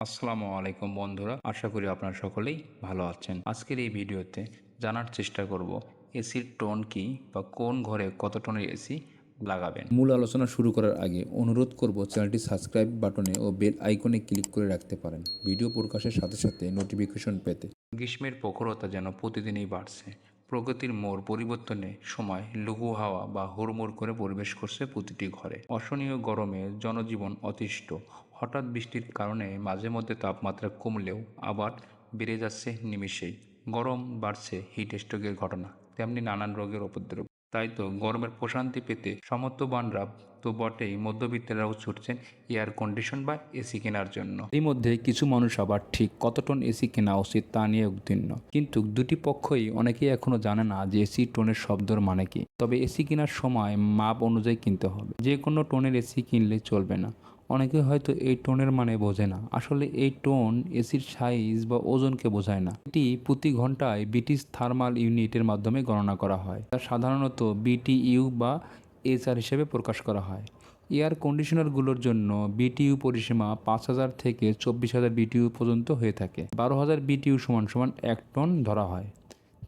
আসসালামু আলাইকুম বন্ধুরা আশা করি আপনারা সকলেই ভালো আছেন। আজকের এই ভিডিওতে জানার চেষ্টা করব এসির টোন কি বা কোন ঘরে কত টনের এসি লাগাবেন? মূল আলোচনা শুরু করার আগে অনুরোধ করব চ্যানেলটি সাবস্ক্রাইব বাটনে ও বেল আইকনে ক্লিক করে রাখতে পারেন। ভিডিও প্রকাশের সাথে সাথে নোটিফিকেশন পেতে। গ্রীষ্মের প্রখরতা যেন প্রতিদিনই বাড়ছে প্রকৃতির মোড় পরিবর্তনে সময় লঘু হাওয়া বা হুড়মুড় করে পরিবেশ করছে প্রতিটি ঘরে। অসহনীয় গরমে জনজীবন অতিষ্ঠ হঠাৎ বৃষ্টির কারণে মাঝে মধ্যে তাপমাত্রা কমলেও আবার বেড়ে যাচ্ছে নিমিষেই। গরম বাড়ছে হিট স্ট্রোকের ঘটনা, তেমনি নানান রোগের উপদ্রব। তাই তো গরমের প্রশান্তি পেতে সমর্থবানরা তো বটেই মধ্যবিত্তরাও ছুটছেন এয়ার কন্ডিশন বা এসি কেনার জন্য। এর মধ্যে কিছু মানুষ আবার ঠিক কত টন এসি কেনা উচিত তা নিয়ে উদ্বিগ্ন। কিন্তু দুটি পক্ষই অনেকেই এখনও জানে না যে এসি টোনের শব্দর মানে কি। তবে এসি কেনার সময় মাপ অনুযায়ী কিনতে হবে। যে কোনো টোনের এসি কিনলে চলবে না। অনেকে হয়তো এই টোনের মানে বোঝে না। আসলে এই টোন এসির সাইজ বা ওজনকে বোঝায় না। এটি প্রতি ঘন্টায় ব্রিটিশ থার্মাল ইউনিটের মাধ্যমে গণনা করা হয়। তা সাধারণত বিটিইউ বা এসআর হিসেবে প্রকাশ করা হয়। এয়ার কন্ডিশনারগুলোর জন্য বিটিইউ পরিসীমা পাঁচ হাজার থেকে চব্বিশ হাজার বিটিইউ পর্যন্ত হয়ে থাকে। বারো হাজার বিটিইউ সমান সমান এক টন ধরা হয়।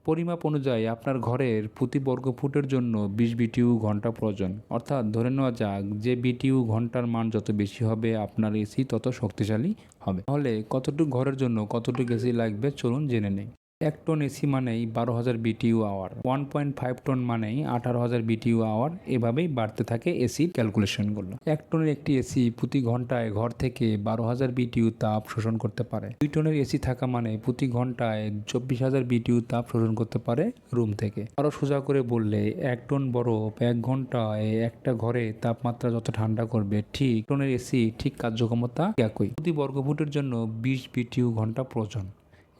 পরিমাপ অনুযায়ী আপনার ঘরের প্রতি বর্গ ফুটের জন্য বিশ বিটিউ ঘণ্টা প্রয়োজন। অর্থাৎ ধরে নেওয়া যাক যে বিটিউ ঘণ্টার মান যত বেশি হবে, আপনার এসি তত শক্তিশালী হবে। তাহলে কতটুকু ঘরের জন্য কতটুকু এসি লাগবে চলুন জেনে নেই। এক টন এসি মানেই বারো হাজার BTU hour one point five ton মানেই আঠারো হাজার বিটিউ আওয়ার এভাবেই বাড়তে থাকে এসির ক্যালকুলেশনগুলো এক টনের একটি এসি প্রতি ঘন্টায় ঘর থেকে বারো হাজার বিটিউ তাপ শোষণ করতে পারে। দুই টনের এসি থাকা মানে প্রতি ঘন্টায় চব্বিশ হাজার বিটিউ তাপ শোষণ করতে পারে রুম থেকে। আরও সোজা করে বললে, এক টন বরফ এক ঘন্টায় একটা ঘরে তাপমাত্রা যত ঠান্ডা করবে, ঠিক টনের এসি ঠিক কার্যক্ষমতা একই। প্রতি বর্গফুটের জন্য বিশ বিটিউ ঘণ্টা প্রয়োজন।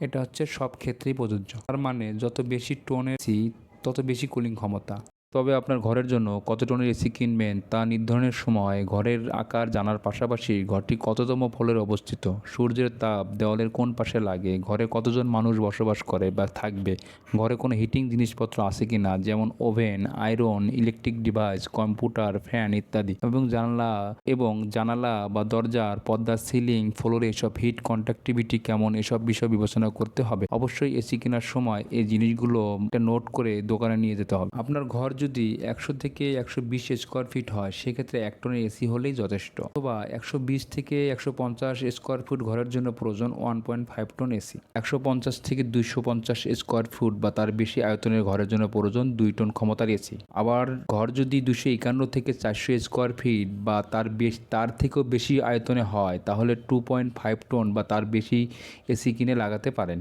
এটা হচ্ছে সব ক্ষেত্রেই প্রযোজ্য। তার মানে যত বেশি টোনের সি, তত বেশি কুলিং ক্ষমতা। তবে আপনার ঘরের জন্য কত টনের এসি কিনবেন তা নির্ধারণের সময় ঘরের আকার জানার পাশাপাশি ঘরটি কততম ফলের অবস্থিত? সূর্যের তাপ, দেওয়ালের কোন পাশে লাগে, ঘরে কতজন মানুষ বসবাস করে বা থাকবে, ঘরে কোনো হিটিং জিনিসপত্র আছে কি না যেমন oven, iron, electric device, computer, fan ইত্যাদি। এবং জানালা এবং জানালা বা দরজার পর্দা, সিলিং, ফ্লোরে এসব হিট কন্ট্রাক্টিভিটি কেমন, এসব বিষয় বিবেচনা করতে হবে। অবশ্যই এসি কেনার সময় এই জিনিসগুলো নোট করে দোকানে নিয়ে যেতে হবে। আপনার ঘর যদি একশো থেকে একশো বিশ স্কোয়ার ফিট হয়, সেক্ষেত্রে এক টনের এসি হলেই যথেষ্ট। অথবা একশো বিশ থেকে একশো পঞ্চাশ স্কোয়ার ফুট ঘরের জন্য প্রয়োজন one point five ton AC একশো পঞ্চাশ থেকে দুইশো পঞ্চাশ স্কোয়ার ফুট বা তার বেশি আয়তনের ঘরের জন্য প্রয়োজন দুই টন ক্ষমতার এসি আবার ঘর যদি দুশো একান্ন থেকে চারশো স্কোয়ার ফিট বা তার বেশ, তার থেকেও বেশি আয়তনে হয়, তাহলে টু পয়েন্ট ফাইভ টন বা তার বেশি এসি কিনে লাগাতে পারেন।